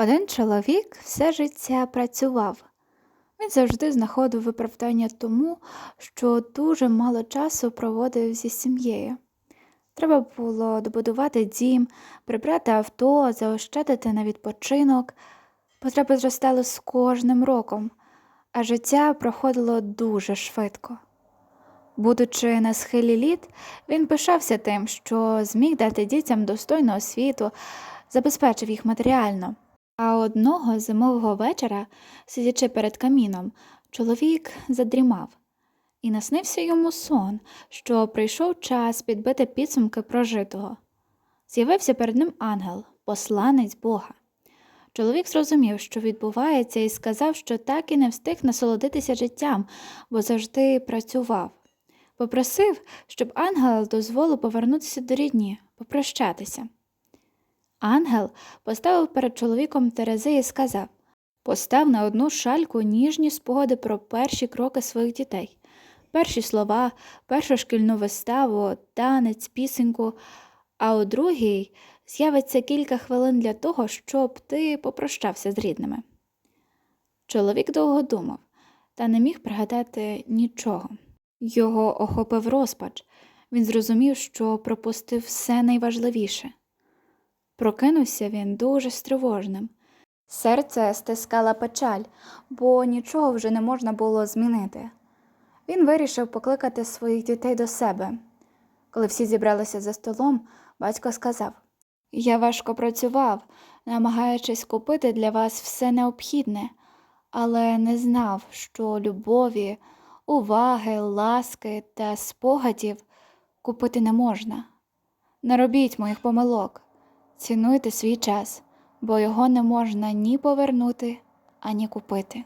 Один чоловік все життя працював. Він завжди знаходив виправдання тому, що дуже мало часу проводив зі сім'єю. Треба було добудувати дім, прибрати авто, заощадити на відпочинок. Потреби зростали з кожним роком, а життя проходило дуже швидко. Будучи на схилі літ, він пишався тим, що зміг дати дітям достойну освіту, забезпечив їх матеріально. А одного зимового вечора, сидячи перед каміном, чоловік задрімав, і наснився йому сон, що прийшов час підбити підсумки прожитого. З'явився перед ним ангел, посланець Бога. Чоловік зрозумів, що відбувається, і сказав, що так і не встиг насолодитися життям, бо завжди працював. Попросив, щоб ангел дозволив повернутися до рідні, попрощатися. Ангел поставив перед чоловіком терези і сказав постав на одну шальку ніжні спогади про перші кроки своїх дітей, перші слова, першу шкільну виставу, танець, пісеньку, а у другій з'явиться кілька хвилин для того, щоб ти попрощався з рідними. Чоловік довго думав, та не міг пригадати нічого. Його охопив розпач. Він зрозумів, що пропустив все найважливіше. Прокинувся він дуже стривожним. Серце стискала печаль, бо нічого вже не можна було змінити. Він вирішив покликати своїх дітей до себе. Коли всі зібралися за столом, батько сказав Я важко працював, намагаючись купити для вас все необхідне, але не знав, що любові, уваги, ласки та спогадів купити не можна. Не робіть моїх помилок. Цінуйте свій час, бо його не можна ні повернути, ані купити.